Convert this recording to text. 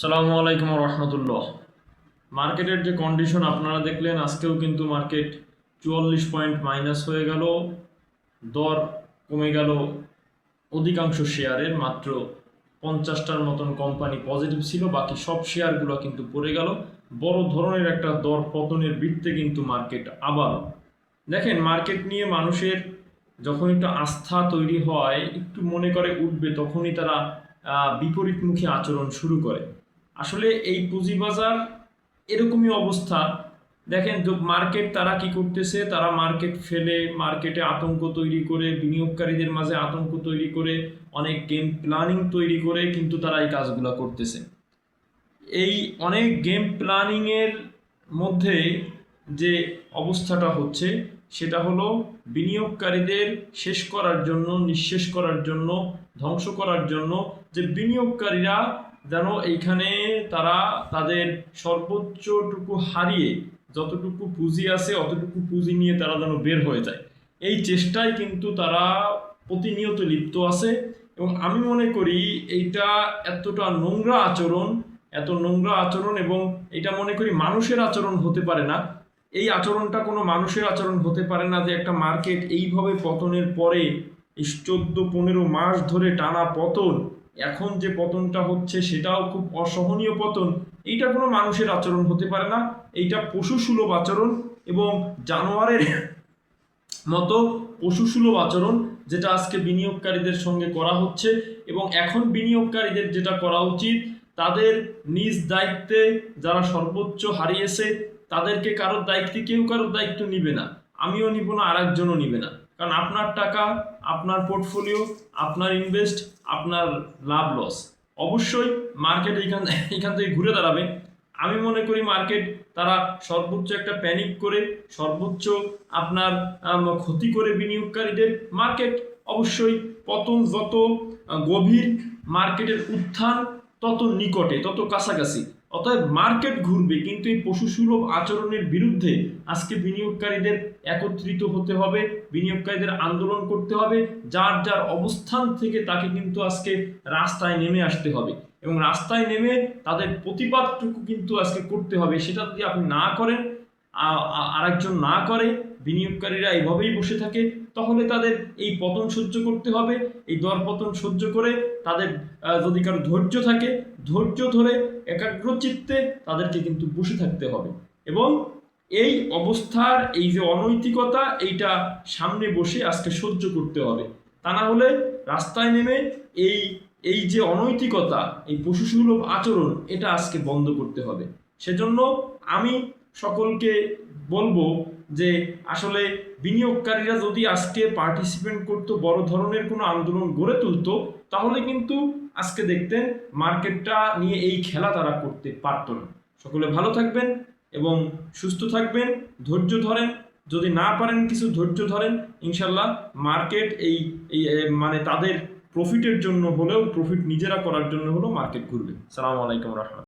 সালামু আলাইকুম রহমতুল্লাহ মার্কেটের যে কন্ডিশন আপনারা দেখলেন, আজকেও কিন্তু মার্কেট চুয়াল্লিশ পয়েন্ট মাইনাস হয়ে গেল। দর কমে গেল অধিকাংশ শেয়ারের, মাত্র পঞ্চাশটার মতন কোম্পানি পজিটিভ ছিল। বাকি সব শেয়ারগুলো কিন্তু পড়ে গেল। বড় ধরনের একটা দর পতনের বৃত্তে কিন্তু মার্কেট আবার দেখেন, মার্কেট নিয়ে মানুষের যখন একটু আস্থা তৈরি হয়, একটু মনে করে উঠবে, তখনই তারা বিপরীতমুখী আচরণ শুরু করে। আসলে এই পুঁজিবাজার এরকমই অবস্থা। দেখেন তো মার্কেট তারা কি করতেছে? তারা মার্কেট ফেলে মার্কেটে আতঙ্ক তৈরি করে, বিনিয়োগকারীদের মাঝে আতঙ্ক তৈরি করে, অনেক গেম প্ল্যানিং তৈরি করে কিন্তু তারা এই কাজগুলো করতেছে। এই অনেক গেম প্ল্যানিংয়ের মধ্যে যে অবস্থাটা হচ্ছে, সেটা হলো বিনিয়োগকারীদের শেষ করার জন্য, নিঃশেষ করার জন্য, ধ্বংস করার জন্য যে বিনিয়োগকারীরা যেন এইখানে তারা তাদের সর্বোচ্চটুকু হারিয়ে যতটুকু পুঁজি আছে, অতটুকু পুঁজি নিয়ে তারা যেন বের হয়ে যায়। এই চেষ্টায় কিন্তু তারা প্রতিনিয়ত লিপ্ত আছে এবং আমি মনে করি এইটা এতটা নোংরা আচরণ, এত নোংরা আচরণ এবং এটা মনে করি মানুষের আচরণ হতে পারে না। এই আচরণটা কোনো মানুষের আচরণ হতে পারে না যে একটা মার্কেট এইভাবে পতনের পরে, এই চোদ্দ পনেরো মাস ধরে টানা পতন এখন যে পতনটা হচ্ছে সেটাও খুব অসহনীয় পতন, এইটা কোনো মানুষের আচরণ হতে পারে না। এইটা পশুসুলভ আচরণ এবং জানোয়ারের মতো পশুসুলভ আচরণ যেটা আজকে বিনিয়োগকারীদের সঙ্গে করা হচ্ছে এবং এখন বিনিয়োগকারীদের যেটা করা উচিত, তাদের নিজ দায়িত্বে যারা সর্বোচ্চ হারিয়েছে, তাদেরকে কারোর দায়িত্বে কেউ কারোর দায়িত্ব নিবে না। আমিও নিব না আর একজনও নিবে না। কারণ আপনার টাকা, আপনার পোর্টফোলিও আপনার ইনভেস্ট আপনার লাভ লস অবশ্যই মার্কেট এইখান এইখান থেকে ঘুরে দাঁড়াবে। আমি মনে করি মার্কেট তারা সর্বোচ্চ একটা প্যানিক করে, সর্বোচ্চ আপনার ক্ষতি করে বিনিয়োগকারীদের। মার্কেট অবশ্যই পতন যত গভীর মার্কেটের উত্থান, তত নিকটে, তত কাছাকাছি। অতএব মার্কেট ঘুরবে, কিন্তু এই পশুসুলভ আচরণের বিরুদ্ধে আজকে বিনিয়োগকারীদের একত্রিত হতে হবে, বিনিয়োগকারীদের আন্দোলন করতে হবে, যার যার অবস্থান থেকে তাকে কিন্তু আজকে রাস্তায় নেমে আসতে হবে। এবং রাস্তায় নেমে তাদের প্রতিবাদটুকু কিন্তু আজকে করতে হবে, সেটা যদি আপনি না করেন আরেকজন না করে, বিনিয়োগকারীরা এইভাবেই বসে থাকে তাহলে তাদের এই পতন সহ্য করতে হবে, এই দর পতন সহ্য করে তাদের যদি কারও ধৈর্য থাকে, ধৈর্য ধরে একাগ্রচিত্তে তাদেরকে কিন্তু বসে থাকতে হবে। এবং এই অবস্থার, এই যে অনৈতিকতা, এইটা সামনে বসে আজকে সহ্য করতে হবে। তা না হলে রাস্তায় নেমে এই এই যে অনৈতিকতা, এই পশুসুলভ আচরণ, এটা আজকে বন্ধ করতে হবে। সেজন্য আমি সকলকে বলব যে আসলে বিনিয়োগকারীরা যদি আজকে পার্টিসিপেন্ট করতো, বড় ধরনের কোনো আন্দোলন গড়ে তুলতো, তাহলে কিন্তু আজকে দেখতেন মার্কেটটা নিয়ে এই খেলা তারা করতে পারতো না। সকলে ভালো থাকবেন এবং সুস্থ থাকবেন, ধৈর্য ধরেন, যদি না পারেন কিছু ধৈর্য ধরেন, ইনশাল্লাহ মার্কেট এই মানে তাদের প্রফিটের জন্য হলেও প্রফিট নিজেরা করার জন্য হলেও মার্কেট ঘুরবে। সালাম আলাইকুম রহমান